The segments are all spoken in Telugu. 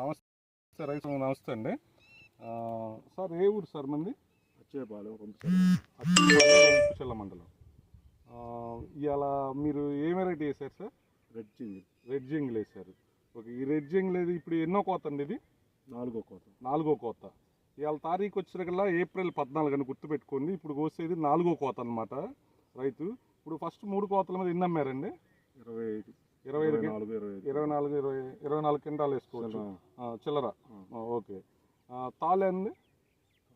నమస్తే రైతు నమస్తే అండి. సార్ ఏ ఊరు సార్ మంది వచ్చేపాలెం చెల్ల మండలం. ఇవాళ మీరు ఏ వెరైటీ వేసారు సార్? రెడ్ చింది రెడ్ జింగిల్ వేసారు ఓకే ఈ రెడ్ జింగిల్ ఇది ఇప్పుడు ఎన్నో కోత అండి ఇది? నాలుగో కోత. నాలుగో కోత. ఇవాళ తారీఖు వచ్చినకల్లా ఏప్రిల్ పద్నాలుగు అని గుర్తుపెట్టుకోండి. ఇప్పుడు కోసేది నాలుగో కోత అన్నమాట రైతు. ఇప్పుడు ఫస్ట్ మూడు కోతల మీద ఎన్ని అమ్మారండి? ఇరవై ఐదు. ఇరవై ఐదు ఇరవై నాలుగు ఇరవై ఇరవై నాలుగు ఇరవై ఇరవై నాలుగు కింటాలు వేసుకోవచ్చు. చిల్లర. ఓకే. తాళే అండి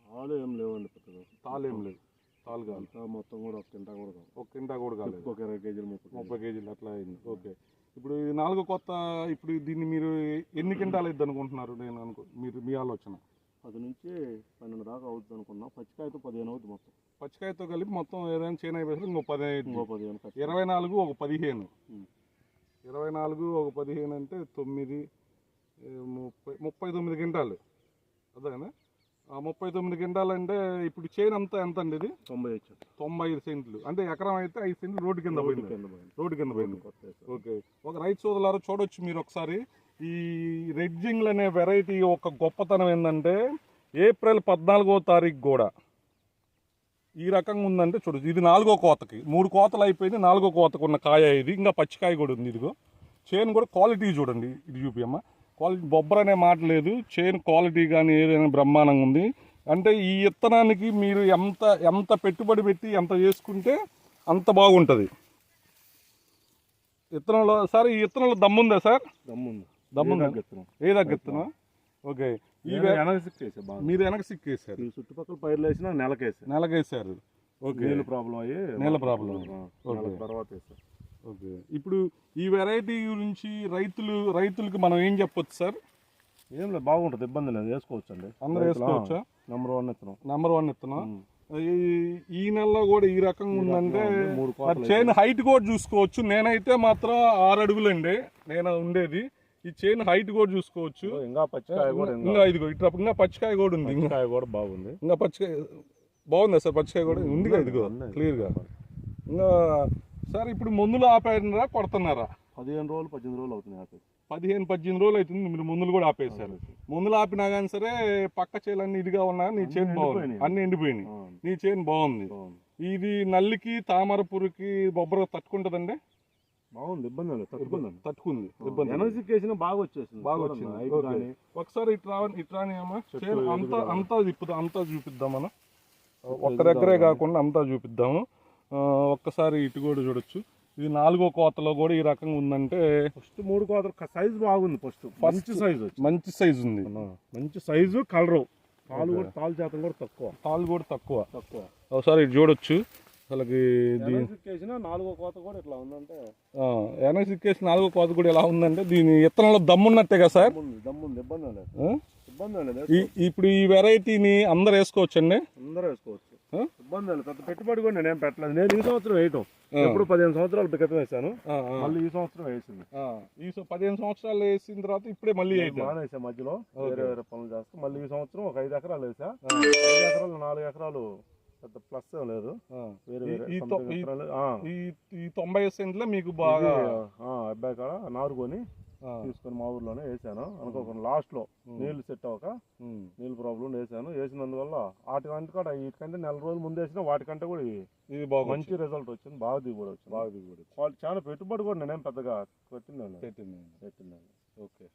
ఆలు ఏం లేవండి పెద్దగా. తాళేం లేదు తాళ్ళు కాదు. మొత్తం కూడా ఒక కింటా కూడా కాదు. ఒక కింటా కూడా కాలేదు. ఒక ఇరవై కేజీలు ముప్పై ముప్పై కేజీలు అట్లా అయింది. ఓకే. ఇప్పుడు ఈ నాలుగో కొత్త ఇప్పుడు దీన్ని మీరు ఎన్ని కింటాలు అయింది అనుకుంటున్నారు? నేను అనుకో మీరు మీ ఆలోచన. పది నుంచి పన్నెండు దాకా అవుతుంది అనుకున్నా. పచ్చికాయతో పదిహేను అవుతుంది మొత్తం. పచ్చికాయతో కలిపి మొత్తం ఏదైనా చేను అయిపోయి ఇంకో పది ఇంకో పదిహేను. ఇరవై నాలుగు ఒక పదిహేను. ఇరవై నాలుగు ఒక పదిహేను అంటే తొమ్మిది ముప్పై ముప్పై తొమ్మిది గింటాలు. అదేనా ఆ ముప్పై తొమ్మిది గింటాలు అంటే ఇప్పుడు చేను అంతా ఎంత అండి ఇది? తొంభై తొంభై ఐదు సెంట్లు. అంటే ఎకరం అయితే ఐదు సెంట్లు రోడ్డు కింద పోయింది. రోడ్డు కింద పోయింది. ఓకే. ఒక రైతు సోదరులారా చూడొచ్చు మీరు ఒకసారి. ఈ రెడ్ జింగ్ల్ అనే వెరైటీ ఒక గొప్పతనం ఏంటంటే ఏప్రిల్ పద్నాలుగో తారీఖు కూడా ఈ రకంగా ఉందంటే చూడొచ్చు ఇది నాలుగో కోతకి. మూడు కోతలు అయిపోయింది నాలుగో కోతకు ఉన్న కాయ ఇది. ఇంకా పచ్చికాయ కూడా ఉంది ఇదిగో. చేను కూడా క్వాలిటీ చూడండి ఇది చూపియమ్మ. క్వాలిటీ బొబ్బర్ అనే మాట లేదు. చేను క్వాలిటీ కానీ ఏదైనా బ్రహ్మాండంగా ఉంది. అంటే ఈ విత్తనానికి మీరు ఎంత ఎంత పెట్టుబడి పెట్టి ఎంత చేసుకుంటే అంత బాగుంటుంది. విత్తనంలో సార్ ఈ విత్తనంలో దమ్ముందా సార్? దమ్ముంది. దమ్ముందా? ఏ. ఏ తగ్గిస్తున్నా ఓకే. మీరు వెనక సిక్కేసారు. ఈ చుట్టుపక్కల పైర్లు వేసినా నెలకేసా? నెలకేసారు. ఓకే. నీళ్ళు ప్రాబ్లం అయ్యి నీళ్ళ ప్రాబ్లం. తర్వాత ఓకే. ఇప్పుడు ఈ వెరైటీ గురించి రైతులు రైతులకు మనం ఏం చెప్పొచ్చు సార్? ఏం లేదు బాగుంటుంది ఇబ్బంది లేదు వేసుకోవచ్చు అండి అందరూ వేసుకోవచ్చా? నెంబర్ వన్ ఇస్తున్నాం నెంబర్ వన్ ఇత్తనం ఈ- ఈ నెలలో కూడా ఈ రకంగా ఉందంటే చైన్ హైట్ కూడా చూసుకోవచ్చు. నేనైతే మాత్రం ఆరు అడుగులండి. నేను ఉండేది. ఈ చైన్ హైట్ కూడా చూసుకోవచ్చు. ఇంకా పచ్చికాయ కూడా ఇంకా. ఇదిగో ఇట్లా ఇంకా పచ్చికాయ కూడా ఉంది. ఇంకా పచ్చికాయ కూడా బాగుంది. ఇంకా పచ్చికాయ బాగుందా సార్ పచ్చికాయ కూడా? ఉందిగా ఇదిగో. క్లియర్గా. ఇంకా సార్ ఇప్పుడు మందులు ఆపేస్తున్నారా కొడుతున్నారా? పదిహేను రోజులు పద్దెనిమిది రోజులు అవుతుంది ఆపేసి పదిహేను పద్దెనిమిది రోజులు అవుతుంది మీరు మందులు కూడా ఆపేశారు. మందులు ఆపినా కానీ సరే పక్క చేలన్నీ ఇదిగా ఉన్నా నీ చేను బాగుంది. అన్ని ఎండిపోయినాయి. నీ చేను బాగుంది. ఇది నల్లికి తామర పురుగుకి బొబ్బర తట్టుకుంటదండి? బాగుంది ఇబ్బంది లేదు తట్టుకుందండి తట్టుకుంది ఇబ్బంది. ఎనర్జీకి వేసిన బాగా వచ్చేసింది బాగా వచ్చింది. ఒకసారి చెట్టు చేను అంతా. అంతా తిప్పుదాం అంతా చూపిద్దాం మనం ఒక్క దగ్గరే. కాకుండా అంతా చూపిద్దాము. ఒక్కసారి ఇటు కూడా చూడొచ్చు. ఇది నాలుగో కోతలో కూడా ఈ రకంగా ఉందంటే ఫస్ట్ మూడు కోతలు సైజ్ బాగుంది ఫస్ట్. మంచి సైజ్ మంచి సైజు ఉంది. మంచి సైజు కలరు. తాలు ఓకే. కూడా తాలు శాతం కూడా తక్కువ. తాళ్ళు కూడా తక్కువ. తక్కువ. ఒకసారి ఇటు చూడొచ్చు. వేసిన నాలుగో కోత కూడా ఇట్లా ఉందంటే. ఎనర్జికేస్ నాలుగో కోత కూడా ఎలా ఉందంటే దీని విత్తనంలో దమ్మున్నట్టే కదా సార్? దమ్ముంది ఇబ్బంది లేదు? ఇబ్బంది లేదు. ఇప్పుడు ఈ వెరైటీని అందరు వేసుకోవచ్చండి? అందరూ వేసుకోవచ్చు? ఇబ్బంది లేదు. పెద్ద పెట్టుబడి కూడా నేనేం పెట్టలేదు. నేను ఈ సంవత్సరం వేయటం. ఎప్పుడు పదిహేను సంవత్సరాల క్రితం వేసాను. మళ్ళీ ఈ సంవత్సరం వేసింది. ఈ పదిహేను సంవత్సరాలు వేసిన తర్వాత ఇప్పుడే మళ్ళీ. మానేసా మధ్యలో. వేరే వేరే పనులు చేస్తా. మళ్ళీ ఈ సంవత్సరం ఒక ఐదు ఎకరాలు వేసా. ఐదు ఎకరాలు నాలుగు ఎకరాలు పెద్ద ప్లస్ లేదు. ఈ- తొ- ఈ- తొంభై సెంట్లో మీకు బాగా అబ్బాయి కాడ నారు కొని ఆ, తీసుకొని మా ఊర్లోనే వేసాను. అనుకోకుండా లాస్ట్లో నీళ్ళు సెట్ అవ్వక ఉమ్. నీళ్ళు ప్రాబ్లం వేసాను. వేసినందువల్ల వాటి కంటే కూడా వీటికంటే నెల రోజులు ముందు వేసినా వాటికంటే కూడా ఇవి ఇది బాగా మంచి రిజల్ట్ వచ్చింది. బాగా దిగుబడి వచ్చింది. బాగా దిగుబడి వాళ్ళు చాలా పెట్టుబడి కూడా నేనేం పెద్దగా పెట్టిందండి పెట్టింది పెట్టిందండి ఓకే.